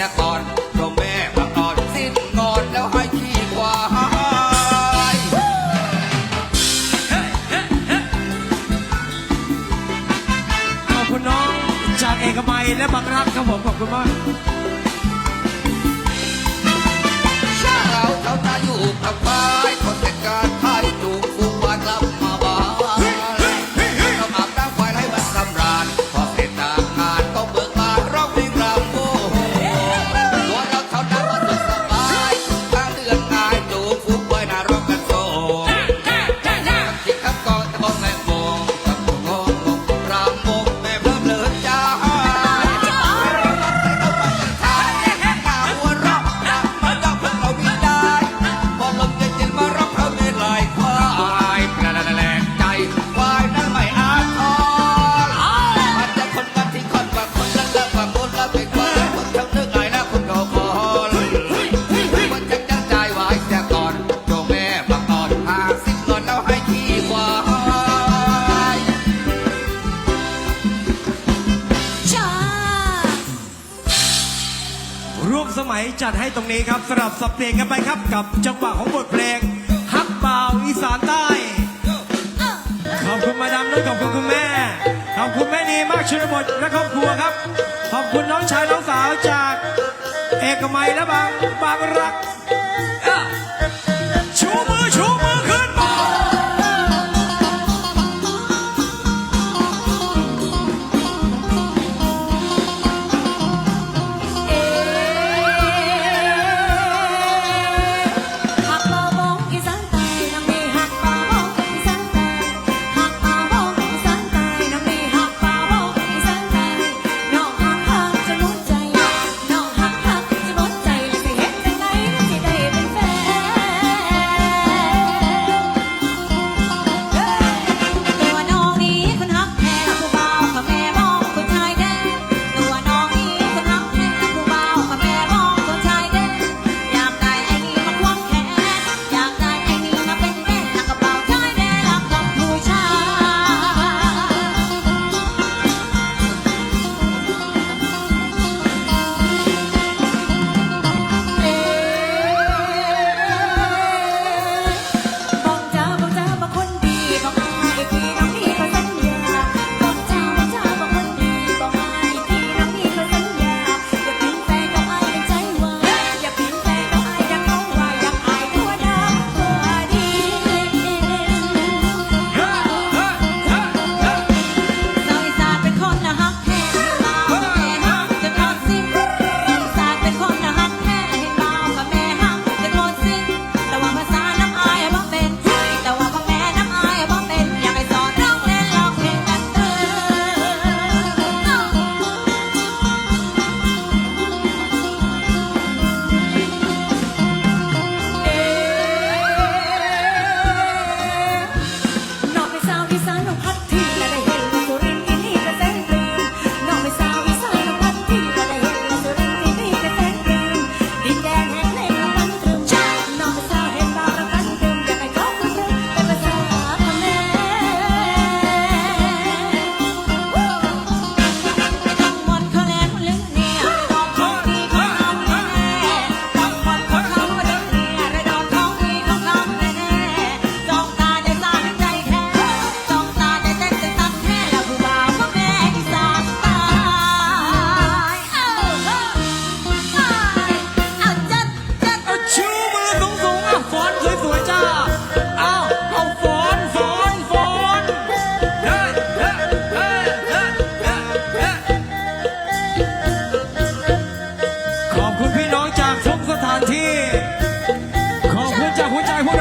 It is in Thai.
สียก่อนเพราะแม่บังอ่อนสิ้นก่อนแล้วให้ขี้ควายเอาคุณน้องจากเอกมัยและบางรักครับผมขอบคุณมากเราเขาจะอยู่กับควคนแต่การ จัดให้ตรงนี้ครับสำหรับสับเปลี่ยนกันไปครับกับจังหวะของบทเพลงฮักเบ่าอีสานใต้ ขอบคุณมาดามนุชขอบคุณคุณแม่ ขอบคุณแม่นีมากชนบทและครอบครัวครับ ขอบคุณน้องชายน้องสาวจากเอกมัยและบางบางรักชูมือชูมือ หัว